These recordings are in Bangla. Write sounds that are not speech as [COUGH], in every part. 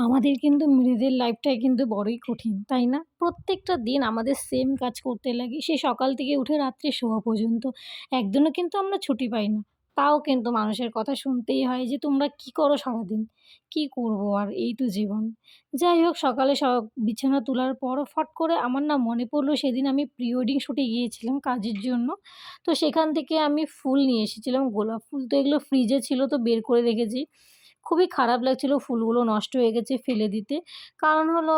আমাদের কিন্তু মেয়েদের লাইফটাই কিন্তু বড়ই কঠিন, তাই না? প্রত্যেকটা দিন আমাদের সেম কাজ করতে লাগে, সে সকাল থেকে উঠে রাত্রে শোয়া পর্যন্ত। একদিনও কিন্তু আমরা ছুটি পাই না, তাও কিন্তু মানুষের কথা শুনতেই হয় যে, তোমরা কী করো সারাদিন? কী করব আর এই তো জীবন? যাই হোক, সকালে সব বিছানা তোলার পর ফট করে আমার না মনে পড়ল সেদিন আমি প্রি ওয়েডিং শুটে গিয়েছিলাম কাজের জন্য। তো সেখান থেকে আমি ফুল নিয়ে এসেছিলাম, গোলাপ ফুল তো এগুলো ফ্রিজে ছিল তো বের করে রেখেছি। খুবই খারাপ লাগছিল, ফুলগুলো নষ্ট হয়ে গেছে ফেলে দিতে। কারণ হলো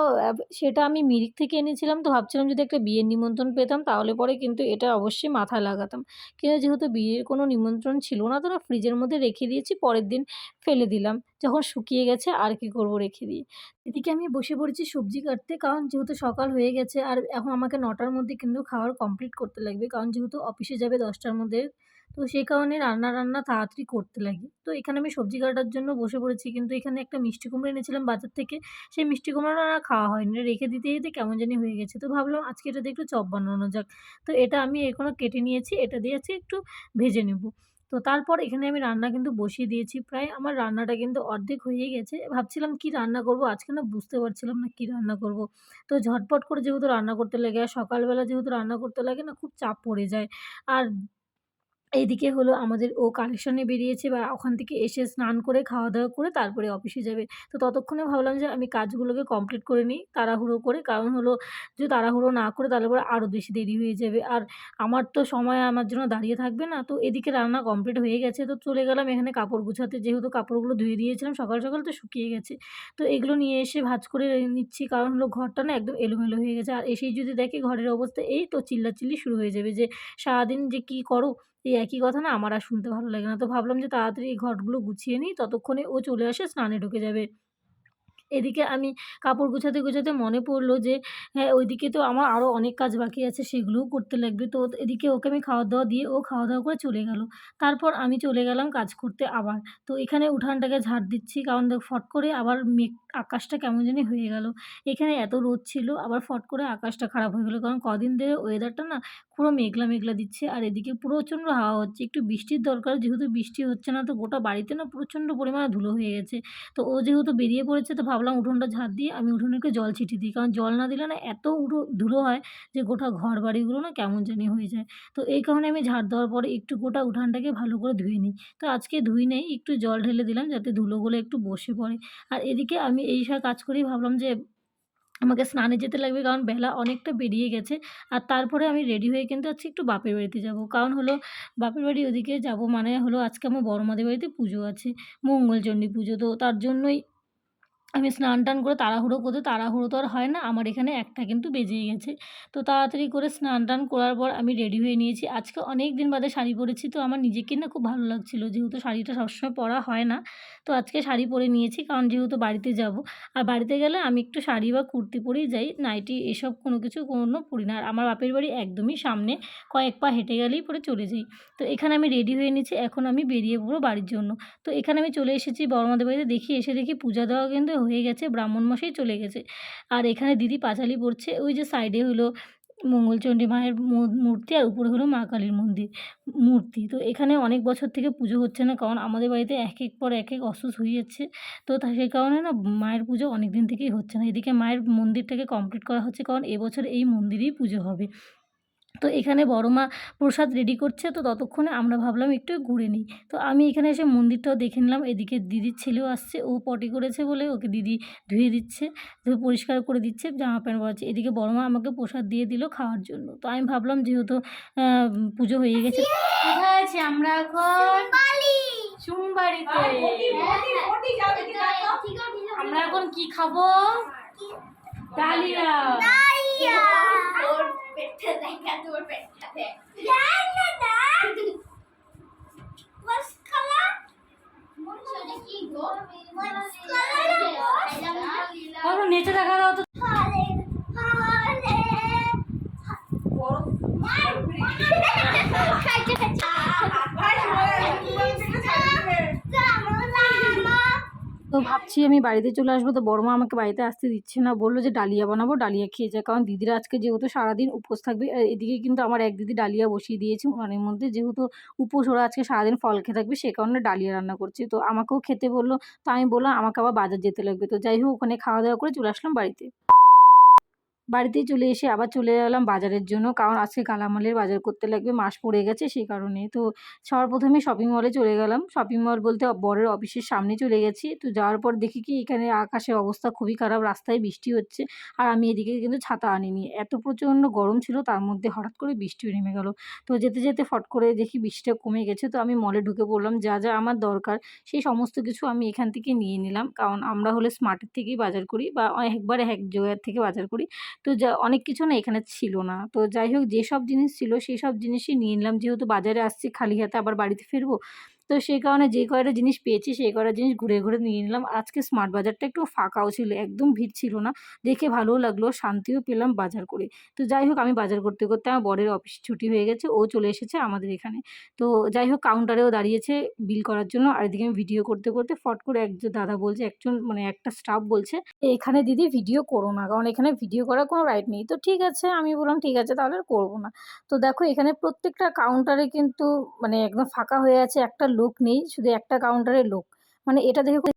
সেটা আমি মিরিক থেকে এনেছিলাম, তো ভাবছিলাম যদি একটা বিয়ের নিমন্ত্রণ পেতাম, তাহলে পরে কিন্তু এটা অবশ্যই মাথায় লাগাতাম। কিন্তু যেহেতু বিয়ের কোনো নিমন্ত্রণ ছিল না, তো ফ্রিজের মধ্যে রেখে দিয়েছি, পরের দিন ফেলে দিলাম। যখন শুকিয়ে গেছে, আর কি করব রেখে দিয়ে। এদিকে আমি বসে পড়েছি সবজি কাটতে, কারণ যেহেতু সকাল হয়ে গেছে, আর এখন আমাকে নটার মধ্যে কিন্তু খাওয়ার কমপ্লিট করতে লাগবে, কারণ যেহেতু অফিসে যাবে দশটার মধ্যে তো সেই কারণে রান্না রান্না তাড়াতাড়ি করতে লাগে। তো এখানে আমি সবজি কাটার জন্য বসে পড়েছি। কিন্তু এখানে একটা মিষ্টি কুমড়ো এনেছিলাম বাজার থেকে। সেই মিষ্টি কুমড়োটা আর খাওয়া হয়নি। রেখে দিতে দিতে কেমন জানি হয়ে গেছে। তো ভাবলাম আজকে এটা দিয়ে একটু চপ বানানো যাক। তো এটা আমি এখনও কেটে নিয়েছি। এটা দিয়ে একটু ভেজে নেব। তো তারপর এখানে আমি রান্না কিন্তু বসিয়ে দিয়েছি। প্রায় আমার রান্নাটা কিন্তু অর্ধেক হয়ে গেছে। ভাবছিলাম কি রান্না করব? আজকে না বুঝতে পারছিলাম না কি রান্না করব। তো ঝটপট করে যেহেতু রান্না করতে লাগে, আর সকালবেলা যেহেতু রান্না করতে লাগে না, খুব চাপ পড়ে যায়। আর এইদিকে হলো আমাদের ও কালেকশনে বেরিয়েছে বা ওখান থেকে এসে স্নান করে খাওয়া দাওয়া করে তারপরে অফিসে যাবে। তো ততক্ষণে ভাবলাম যে আমি কাজগুলোকে কমপ্লিট করে নিই তাড়াহুড়ো করে। কারণ হলো যদি তাড়াহুড়ো না করে তাহলে পরে আরও বেশি দেরি হয়ে যাবে। আর আমার তো সময় আমার জন্য দাঁড়িয়ে থাকবে না। তো এদিকে রান্না কমপ্লিট হয়ে গেছে। তো চলে গেলাম এখানে কাপড় গুছাতে। যেহেতু কাপড়গুলো ধুয়ে দিয়েছিলাম, সকাল সকাল তো শুকিয়ে গেছে। তো এগুলো নিয়ে এসে ভাজ করে নিচ্ছি। কারণ হলো ঘরটা না একদম এলোমেলো হয়ে গেছে। আর এসেই যদি দেখে ঘরের অবস্থা এই তো চিল্লাচিল্লি শুরু হয়ে যাবে যে সারাদিন যে কী করো এই একই কথা না আমার আর শুনতে ভালো লাগে না। তো ভাবলাম যে তাড়াতাড়ি এই ঘটগুলো গুছিয়ে নিই, ততক্ষণে ও চলে আসে, স্নানে ঢুকে যাবে। এদিকে আমি কাপড় গোছাতে গোছাতে মনে পড়ল যে হ্যাঁ ওইদিকে তো আমার আরও অনেক কাজ বাকি আছে, সেগুলোও করতে লাগবে। তো এদিকে ওকে আমি খাওয়া দাওয়া দিয়ে ও খাওয়া দাওয়া করে চলে গেল। তারপর আমি চলে গেলাম কাজ করতে আবার। তো এখানে উঠানটাকে ঝাড় দিচ্ছি, কারণ দেখ, ফট করে আবার মেঘ, আকাশটা কেমন জানি হয়ে গেল। এখানে এত রোদ ছিল, আবার ফট করে আকাশটা খারাপ হয়ে গেলো। কারণ কদিন ধরে ওয়েদারটা না পুরো মেঘলা মেঘলা দিচ্ছে, আর এদিকে প্রচণ্ড হাওয়া হচ্ছে। একটু বৃষ্টির দরকার, যেহেতু বৃষ্টি হচ্ছে না, তো গোটা বাড়িতে না প্রচণ্ড পরিমাণে ধুলো হয়ে গেছে। তো ও যেহেতু বেরিয়ে পড়েছে, তো ভাবলাম উঠোনটা ঝাড় দিয়ে আমি উঠোনে একটু জল ছিটিয়ে দিই। কারণ জল না দিলে না এত উঠো ধুলো হয় যে গোটা ঘর বাড়িগুলো না কেমন জানি হয়ে যায়। তো এই কারণে আমি ঝাড় দেওয়ার পরে একটু গোটা উঠানটাকে ভালো করে ধুয়ে নিই। তো আজকে ধুই নেই, একটু জল ঢেলে দিলাম যাতে ধুলোগুলো একটু বসে পড়ে। আর এদিকে আমি এই সব কাজ করেই ভাবলাম যে আমাকে স্নানে যেতে লাগবে কারণ বেলা অনেকটা বেরিয়ে গেছে। আর তারপরে আমি রেডি হয়ে কিন্তু আজকে একটু বাপের বাড়িতে যাব। কারণ হলো বাপের বাড়ি ওদিকে যাব মানে হলো আজকে আমার বড় মাদের বাড়িতে পুজো আছে, মঙ্গলচণ্ডী পুজো। তো তার জন্যই আমি স্নান টান করে তাড়াহুড়ো করতে, তাড়াহুড়ো তো আর হয় না। আমার এখানে একটা কিন্তু বেজেই গেছে। তো তাড়াতাড়ি করে স্নান টান করার পর আমি রেডি হয়ে নিয়েছি। আজকে অনেক দিন বাদে শাড়ি পরেছি। তো আমার নিজেকে না খুব ভালো লাগছিল। যেহেতু শাড়িটা সবসময় পরা হয় না, তো আজকে শাড়ি পরে নিয়েছি। কারণ যেহেতু বাড়িতে যাব, আর বাড়িতে গেলে আমি একটু শাড়ি বা কুর্তি পরেই যাই। নাইটি এসব কোনো কিছু কোনো পরি না। আর আমার বাপের বাড়ি একদমই সামনে, কয়েক পা হেঁটে গেলেই পরে চলে যাই। তো এখানে আমি রেডি হয়ে নিয়েছি। এখন আমি বেরিয়ে পড়ব বাড়ির জন্য। তো এখানে আমি চলে এসেছি বড়মাদের বাড়িতে। দেখি, এসে দেখি পূজা দেওয়া কিন্তু হয়ে গেছে, ব্রাহ্মণ মশাই চলে গেছে। আর এখানে দিদি পাঁচালি পড়ছে, ওই যে সাইডে হলো মঙ্গলচণ্ডী মায়ের মূর্তি আর উপরে হলো মা কালীর মন্দির, মূর্তি। তো এখানে অনেক বছর থেকে পুজো হচ্ছে না, কারণ আমাদের বাড়িতে এক এক পর এক এক অসুখ হয়ে যাচ্ছে। তো সেই কারণে না মায়ের পুজো অনেক দিন থেকেই হচ্ছে না। এদিকে মায়ের মন্দিরটাকে কমপ্লিট করা হচ্ছে, কারণ এবছর এই মন্দিরেই পুজো হবে। তো এখানে বড় মা প্রসাদ রেডি করছে তো ততক্ষণে আমরা ভাবলাম একটু ঘুরে নিই। তো আমি এখানে এসে মন্দিরটাও দেখে নিলাম এদিকে দিদির ছেলেও আসছে ও পটি করেছে বলে ওকে দিদি ধুয়ে দিচ্ছে ধুয়ে পরিষ্কার করে দিচ্ছে জামা প্যান্ট পরাচ্ছে এদিকে বড় মা আমাকে প্রসাদ দিয়ে দিল খাওয়ার জন্য। তো আমি ভাবলাম যেহেতু পুজো হয়ে গেছে আমরা এখন? চুমবাড়িতে আমরা এখন কি খাব? Dahlia. [LAUGHS] Harika dur [LAUGHS] What's Hadi. Gel neden? তো ভাবছি আমি বাড়িতে চলে আসব। তো বড় মা আমাকে বাড়িতে আসতে দিচ্ছে না। বলল যে ডালিয়া বানাবো, ডালিয়া খেয়ে যায় কারণ দিদিরা আজকে যেহেতু সারাদিন উপোস থাকবে এদিকে কিন্তু আমার এক দিদি ডালিয়া বসিয়ে দিয়েছে। উনানের মধ্যে যেহেতু উপোস, ওরা আজকে সারাদিন ফল খেয়ে থাকবে, সে কারণে ডালিয়া রান্না করছে। তো আমাকেও খেতে বলল। তো আমি বললাম, আমাকে আবার বাজার যেতে লাগবে। তো যাই হোক, ওখানে খাওয়া দাওয়া করে চলে আসলাম বাড়িতে। বাড়িতেই চলে এসে আবার চলে এলাম বাজারের জন্য। কারণ আজকে কালামালের বাজার করতে লাগবে, মাস পড়ে গেছে সেই কারণে। তো সবার প্রথমে শপিং মলে চলে গেলাম। শপিং মল বলতে বরের অফিসের সামনে চলে গেছি। তো যাওয়ার পর দেখি কি এখানে আকাশের অবস্থা খুবই খারাপ, রাস্তায় বৃষ্টি হচ্ছে। আর আমি এদিকে কিন্তু ছাতা আনিনি। এত প্রচণ্ড গরম ছিল, তার মধ্যে হঠাৎ করে বৃষ্টিও নেমে গেল। তো যেতে যেতে ফট করে দেখি বৃষ্টিটা কমে গেছে। তো আমি মলে ঢুকে পড়লাম। যা যা আমার দরকার, সেই সমস্ত কিছু আমি এখান থেকে নিয়ে নিলাম। কারণ আমরা হলে স্মার্টের থেকেই বাজার করি বা একবার এক জায়গার থেকে বাজার করি। তো যা, অনেক কিছু না এখানে ছিল না। তো যাই হোক, যেসব জিনিস ছিল সেই সব জিনিসই নিয়ে নিলাম। যেহেতু বাজারে আসছি, খালি হাতে আবার বাড়িতে ফিরবো তো সেই কারণে যে কয়টা জিনিস পেয়েছি, সেই কয়টা জিনিস ঘুরে ঘুরে নিয়ে নিলাম। আজকে স্মার্ট বাজারটা একটু ফাঁকাও ছিল, একদম ভিড় ছিল না। দেখে ভালোও লাগল, শান্তিও পেলাম বাজার করে। তো যাই হোক, আমি বাজার করতে করতে আমার বরের অফিস ছুটি হয়ে গেছে, ও চলে এসেছে আমাদের এখানে। তো যাই হোক কাউন্টারেও দাঁড়িয়েছে বিল করার জন্য। আর এদিকে আমি ভিডিও করতে করতে ফট করে একজন দাদা বলছে, একজন মানে একটা স্টাফ বলছে, এখানে দিদি ভিডিও করো না, কারণ এখানে ভিডিও করার কোনো রাইট নেই। তো ঠিক আছে, আমি বললাম, ঠিক আছে, তাহলে করব না। তো দেখো, এখানে প্রত্যেকটা কাউন্টারে কিন্তু মানে একদম ফাঁকা হয়ে আছে। একটা লোক নেই শুধু একটা কাউন্টারে লোক। মানে এটা দেখে